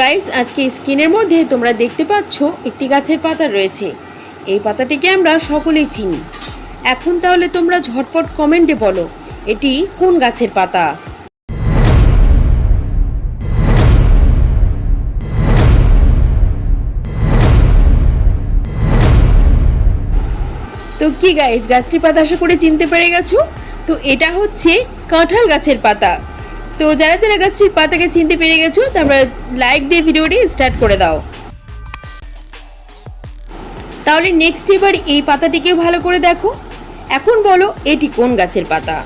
Guys আজকে স্ক্রিনের মধ্যে তোমরা দেখতে পাচ্ছ একটি গাছের পাতা রয়েছে। এই পাতাটিকে আমরা সকলেই চিনি। এখন তাহলে তোমরা ঝটপট কমেন্টে বলো, এটি কোন গাছের পাতা? তো কি গাইস গাছটির পাতা আশা করে চিনতে পেরে গেছো? তো এটা হচ্ছে কাঁঠাল গাছের পাতা। তো যারা যারা গাছটির পাতাকে চিনতে পেরে গেছো, তোমরা লাইক দিয়ে ভিডিওটি স্টার্ট করে দাও। তাহলে নেক্সট এবার এই পাতাটিকেও ভালো করে দেখো। এখন বলো, এটি কোন গাছের পাতা?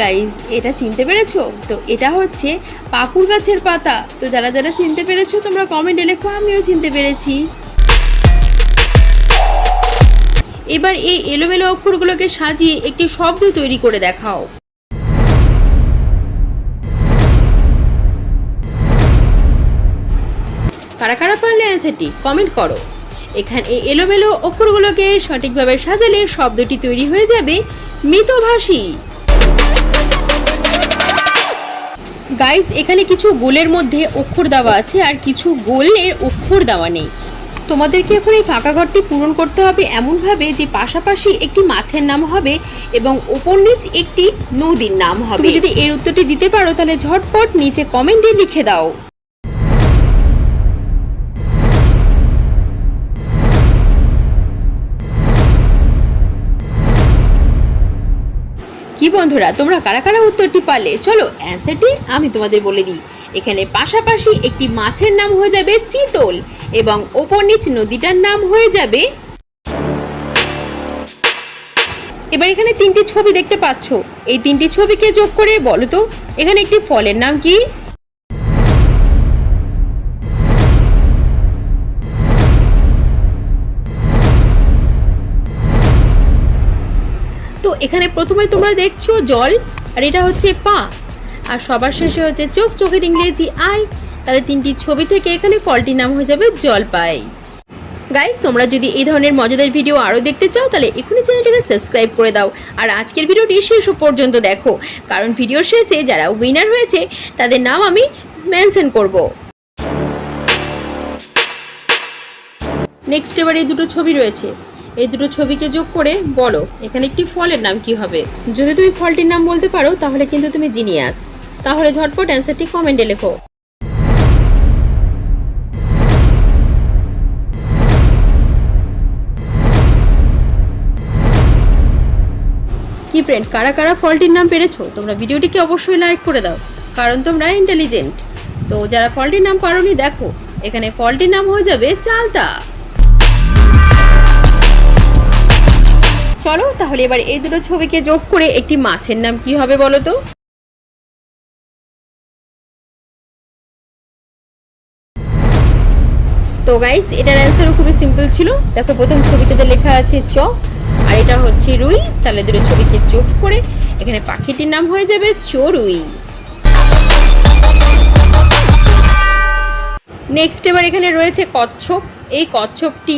গাইজ এটা চিনতে পেরেছ? তো এটা হচ্ছে পাকুর গাছের পাতা। তো যারা যারা চিনতে পেরেছ, তোমরা কমেন্টে লেখো, আমিও চিনতে পেরেছি। এবার এই এলোমেলো অক্ষরগুলোকে সাজিয়ে একটি শব্দ তৈরি করে দেখাও। কারা কারা পারলে অ্যান্সারটি কমেন্ট করো। এখানে এই এলোমেলো অক্ষরগুলোকে সঠিকভাবে সাজালে শব্দটি তৈরি হয়ে যাবে মিতভাষী। গাইস এখানে কিছু গোলের মধ্যে অক্ষর দেওয়া আছে আর কিছু গোলের অক্ষর দেওয়া নেই। তোমাদেরকে এখন এই ফাঁকা ঘরটি পূরণ করতে হবে এমনভাবে যে পাশাপাশি একটি মাছের নাম হবে এবং ওপর নিচ একটি নদীর নাম হবে। যদি এর উত্তরটি দিতে পারো তাহলে ঝটপট নিচে কমেন্টে লিখে দাও। কি বন্ধুরা, তোমরা কারা কারা উত্তরটি পারলে? চলো অ্যান্সারটি আমি তোমাদের বলে দিই। এখানে পাশাপাশি একটি মাছের নাম হয়ে যাবে চিতল এবং ওপর নিচ নদীটার নাম হয়ে যাবে এবার এখানে তিনটি ছবি দেখতে পাচ্ছ। এই তিনটি ছবিকে যোগ করে বলো তো, এখানে একটি ফলের নাম কি? তো এখানে প্রথমে তোমরা দেখছ জল, আর এটা হচ্ছে পা। আর সবার শেষে হচ্ছে চোখ, চোখের ইংরেজি আই। তাহলে তিনটি ছবি থেকে এখানে ফলটির নাম হয়ে যাবে জলপাই। গাইস তোমরা যদি এই ধরনের মজাদার ভিডিও আরও দেখতে চাও, তাহলে এখনই চ্যানেলটিকে সাবস্ক্রাইব করে দাও। আর আজকের ভিডিওটি শেষ পর্যন্ত দেখো, কারণ ভিডিওর শেষে যারা উইনার হয়েছে, তাদের নাম আমি মেনশন করব। নেক্সট এবার এই দুটো ছবি রয়েছে। এই দুটো ছবিকে যোগ করে বলো, এখানে একটি ফলের নাম কি হবে? যদি তুমি ফলটির নাম বলতে পারো, তাহলে কিন্তু তুমি জিনিয়াস। তাহলে ঝটপট অ্যান্সারটি কমেন্টে লেখো। কি ফ্রেন্ড কারা কারা ফলটির নাম পেরেছ? তোমরা ভিডিওটিকে অবশ্যই লাইক করে দাও, কারণ তোমরা ইন্টেলিজেন্ট তো যারা ফলটির নাম পারোনি, দেখো, এখানে ফলটির নাম হয়ে যাবে চালতা। চলো, তাহলে এবার এই দুটো ছবিকে যোগ করে একটি মাছের নাম কি হবে বলো তো? তো গাইস এটার অ্যান্সারও খুবই সিম্পল ছিল। দেখো, প্রথম ছবিটাতে লেখা আছে চ, আর এটা হচ্ছে রুই। তাহলে দুটো ছবিকে যোগ করে এখানে পাখিটির নাম হয়ে যাবে চড়ুই। নেক্সট এবার এখানে রয়েছে কচ্ছপ। এই কচ্ছপটি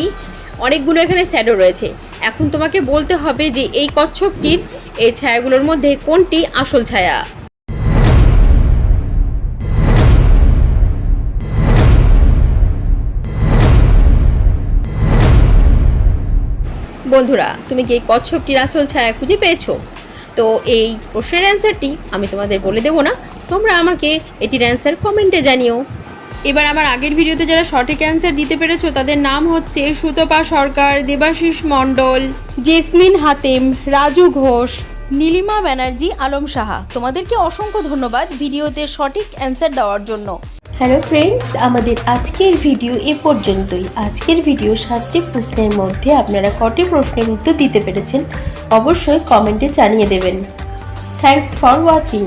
অনেকগুলো এখানে স্যাডো রয়েছে। এখন তোমাকে বলতে হবে যে এই কচ্ছপটির এই ছায়াগুলোর মধ্যে কোনটি আসল ছায়া? বন্ধুরা, তুমি কি এই কচ্ছপটির আসল ছায়া খুঁজে পেয়েছ? তো এই প্রশ্নের অ্যান্সারটি আমি তোমাদের বলে দেবো না। তোমরা আমাকে এটির অ্যান্সার কমেন্টে জানিও। এবার আমার আগের ভিডিওতে যারা সঠিক অ্যান্সার দিতে পেরেছ, তাদের নাম হচ্ছে সুতপা সরকার, দেবাশিস মণ্ডল, জেসমিন হাতেম, রাজু ঘোষ, নীলিমা ব্যানার্জি, আলম সাহা। তোমাদেরকে অসংখ্য ধন্যবাদ ভিডিওতে সঠিক অ্যান্সার দেওয়ার জন্য। হ্যালো ফ্রেন্ডস আমাদের আজকের ভিডিও এ পর্যন্তই। আজকের ভিডিও সাতটি প্রশ্নের মধ্যে আপনারা কটি প্রশ্নের উত্তর দিতে পেরেছেন, অবশ্যই কমেন্টে জানিয়ে দেবেন। Thanks for watching